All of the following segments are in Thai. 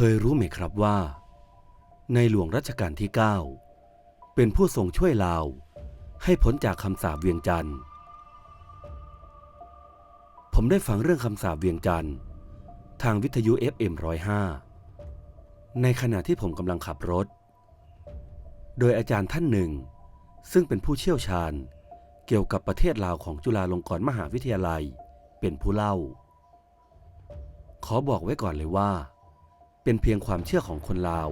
เคยรู้ไหมครับว่า ในหลวงรัชกาลที่ 9 เป็นผู้ทรงช่วยลาว ให้พ้นจากคำสาปเวียงจันทร์ ผมได้ฟังเรื่องคำสาปเวียงจันทร์ ทางวิทยุ FM 105 ในขณะที่ผมกำลังขับรถ โดยอาจารย์ท่านหนึ่ง ซึ่งเป็นผู้เชี่ยวชาญเกี่ยวกับประเทศลาวของจุฬาลงกรณ์มหาวิทยาลัย เป็นผู้เล่า ขอบอกไว้ก่อนเลยว่า เป็นเพียงความเชื่อของคนลาว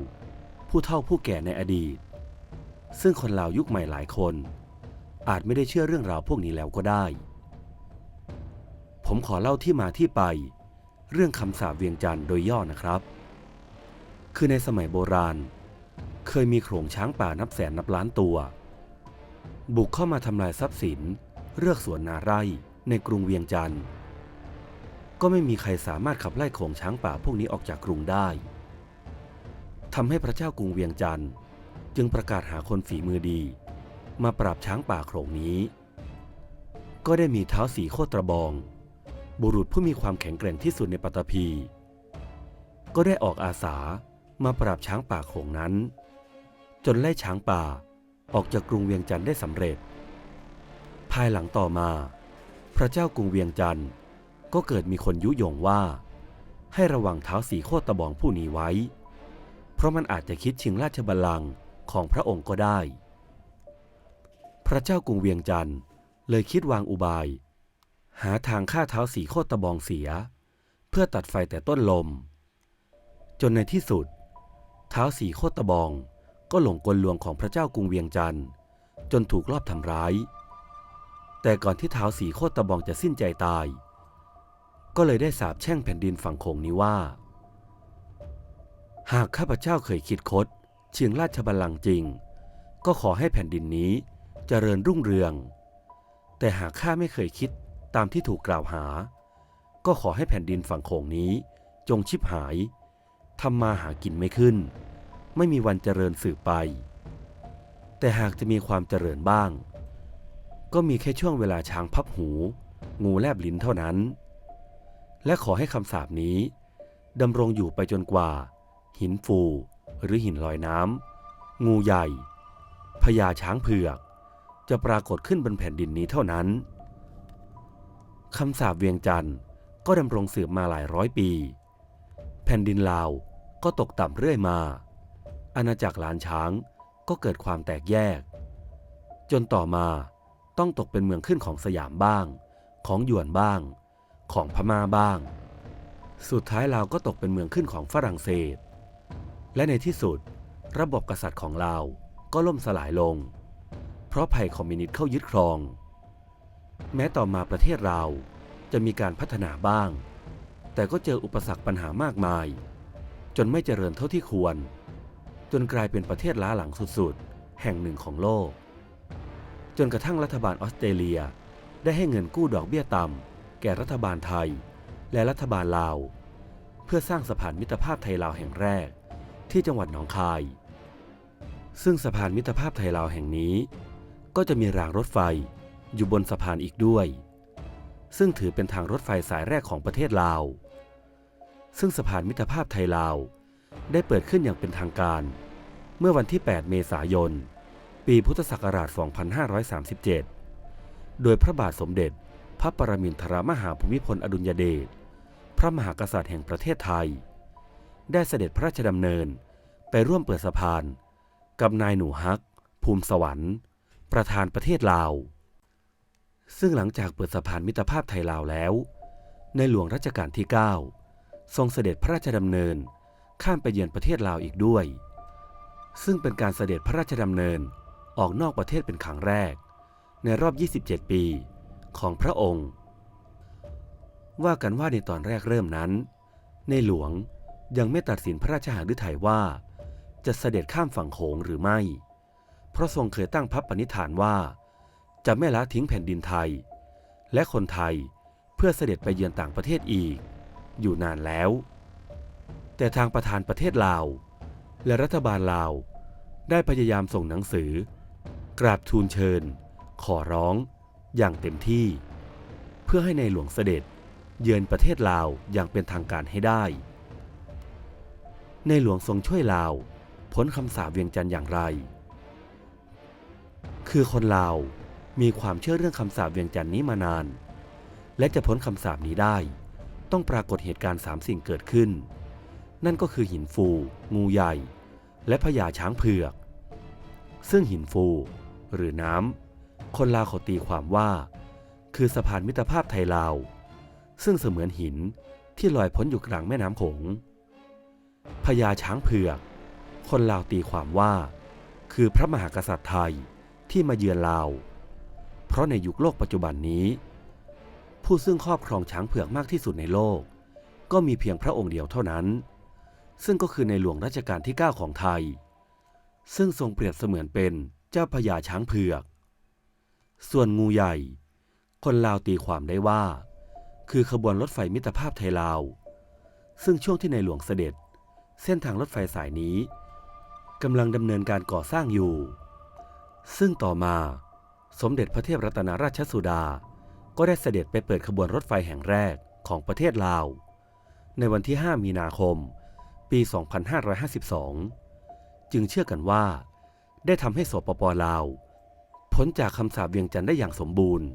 ผู้เฒ่าผู้แก่ในอดีต ซึ่งคนลาวยุคใหม่หลายคน อาจไม่ได้เชื่อเรื่องราวพวกนี้แล้วก็ได้ ผมขอเล่าที่มาที่ไป เรื่องคำสาปเวียงจันทร์โดยย่อนะครับ คือในสมัยโบราณ เคยมีโขลงช้างป่านับแสนนับล้านตัว บุกเข้ามาทำลายทรัพย์สิน เรือกสวนนาไร่ในกรุงเวียงจันทร์ ก็ไม่มีใครสามารถขับไล่โขลงช้างป่าพวกนี้ออกจากกรุงได้ทำให้พระเจ้ากรุงเวียงจันทร์จึงประกาศหาคนฝีมือดี มาปราบช้างป่าโขลงนี้ ก็ได้มีเท้าสีโคตรบอง บุรุษผู้มีความแข็งแกร่งที่สุดในปัตตภีก็ได้ออกอาสามาปราบช้างป่าโขลงนั้น จนไล่ช้างป่าออกจากกรุงเวียงจันทร์ได้สำเร็จ ภายหลังต่อมา พระเจ้ากรุงเวียงจันทร์ ก็เกิดมีคนยุยงว่า ให้ระวังเท้าสีโคตรบองผู้นี้ไว้ เพราะมันอาจจะคิดชิงราชบัลลังก์ของพระองค์ก็ได้ พระเจ้ากรุงเวียงจันทร์เลยคิดวางอุบาย หาทางฆ่าเท้าสีโคตรบองเสีย เพื่อตัดไฟแต่ต้นลม จนในที่สุด เท้าสีโคตรบองก็หลงกลลวงของพระเจ้ากรุงเวียงจันทร์จนถูกลอบทำร้าย แต่ก่อนที่เท้าสีโคตรบองจะสิ้นใจตาย ก็เลยได้สาบแช่งแผ่นดินฝั่งโขงนี้ว่า หากข้าพเจ้าเคยคิดคดเชียงราชบัลลังก์จริง ก็ขอให้แผ่นดินนี้เจริญรุ่งเรือง แต่หากข้าไม่เคยคิดตามที่ถูกกล่าวหา ก็ขอให้แผ่นดินฝั่งโขงนี้ จงชิบหายทำมาหากินไม่ขึ้น ไม่มีวันเจริญสืบไป แต่หากจะมีความเจริญบ้าง ก็มีแค่ช่วงเวลาช้างพับหู งูแลบลิ้นเท่านั้น และขอให้คำสาปนี้ดำรงอยู่ไปจนกว่า หินฟูหรือหินลอยน้ำงูใหญ่พญาช้างเผือก จะปรากฏขึ้นบนแผ่นดินนี้เท่านั้นคำสาปเวียงจันทร์ก็ดำรงสืบมาหลายร้อยปี แผ่นดินลาวก็ตกต่ำเรื่อยมา อาณาจักรล้านช้างก็เกิดความแตกแยก จนต่อมาต้องตกเป็นเมืองขึ้นของสยามบ้าง ของหยวนบ้าง ของพม่าบ้าง สุดท้ายลาวก็ตกเป็นเมืองขึ้นของฝรั่งเศส และในที่สุด ระบบกษัตริย์ของลาวก็ล่มสลายลง เพราะภัยคอมมิวนิสต์เข้ายึดครอง แม้ต่อมาประเทศเราวจะมีการพัฒนาบ้าง แต่ก็เจออุปสรรคปัญหามากมาย จนไม่เจริญเท่าที่ควร จนกลายเป็นประเทศล้าหลังสุดๆ แห่งหนึ่งของโลก จนกระทั่งรัฐบาลออสเตรเลียได้ให้เงินกู้ดอกเบี้ยต่ำ แก่รัฐบาลไทย และรัฐบาลลาว เพื่อสร้างสะพานมิตรภาพไทยลาวแห่งแรกที่จังหวัดหนองคาย ซึ่งสะพานมิตรภาพไทยลาวแห่งนี้ ก็จะมีรางรถไฟอยู่บนสะพานอีกด้วย ซึ่งถือเป็นทางรถไฟสายแรกของประเทศลาว ซึ่งสะพานมิตรภาพไทยลาวได้เปิดขึ้นอย่างเป็นทางการ เมื่อวันที่ 8 เมษายน ปีพุทธศักราช 2537 โดยพระบาทสมเด็จ พระปรมินทรมหาภูมิพลอดุลยเดช พระมหากษัตริย์แห่งประเทศไทย ได้เสด็จพระราชดำเนินไปร่วมเปิดสะพาน กับนายหนูฮัก ภูมิสวรรค์ ประธานประเทศลาว ซึ่งหลังจากเปิดสะพานมิตรภาพไทยลาวแล้ว ในหลวงรัชกาลที่ 9 ทรงเสด็จพระราชดำเนินข้ามไปเยือนประเทศลาวอีกด้วย ซึ่งเป็นการเสด็จพระราชดำเนินออกนอกประเทศเป็นครั้งแรก ในรอบ 27 ปี ของพระองค์ ว่ากันว่าในตอนแรกเริ่มนั้น ในหลวงยังไม่ตัดสินพระราชหฤทัยว่า จะเสด็จข้ามฝั่งโขงหรือไม่ เพราะทรงเคยตั้งพระปณิธานว่า จะไม่ละทิ้งแผ่นดินไทย และคนไทยเพื่อเสด็จไปเยือนต่างประเทศอีก อยู่นานแล้ว แต่ทางประธานประเทศลาว และรัฐบาลลาว ได้พยายามส่งหนังสือ กราบทูลเชิญ ขอร้อง อย่างเต็มที่ เพื่อให้ในหลวงเสด็จเยือนประเทศลาวอย่างเป็นทางการให้ได้ ในหลวงทรงช่วยลาวพ้นคำสาปเวียงจันทร์อย่างไร คือคนลาวมีความเชื่อเรื่องคำสาปเวียงจันทร์นี้มานาน และจะพ้นคำสาปนี้ได้ ต้องปรากฏเหตุการณ์สามสิ่งเกิดขึ้น นั่นก็คือหินฟู งูใหญ่ และพญาช้างเผือก ซึ่งหินฟู หรือน้ำ คนลาวเขาตีความว่า คือสะพานมิตรภาพไทยลาว ซึ่งเสมือนหินที่ลอยพ้นอยู่กลางแม่น้ำโขงพญาช้างเผือก คนลาวตีความว่า คือพระมหากษัตริย์ไทยที่มาเยือนลาว เพราะในยุคโลกปัจจุบันนี้ ผู้ซึ่งครอบครองช้างเผือกมากที่สุดในโลก ก็มีเพียงพระองค์เดียวเท่านั้น ซึ่งก็คือในหลวงรัชกาลที่ 9 ของไทย ซึ่งทรงเปรียบเสมือนเป็นเจ้าพญาช้างเผือก ส่วนงูใหญ่ คนลาวตีความได้ว่า คือขบวนรถไฟมิตรภาพไทยลาว ซึ่งช่วงที่ในหลวงเสด็จ เส้นทางรถไฟสายนี้กำลังดำเนินการก่อสร้างอยู่ ซึ่งต่อมาสมเด็จพระเทพรัตนราชสุดา ก็ได้เสด็จไปเปิดขบวนรถไฟแห่งแรกของประเทศลาว ในวันที่ 5 มีนาคม ปี 2552 จึงเชื่อกันว่า ได้ทำให้สปปลาว พ้นจากคำสาปเวียงจันทร์ได้อย่างสมบูรณ์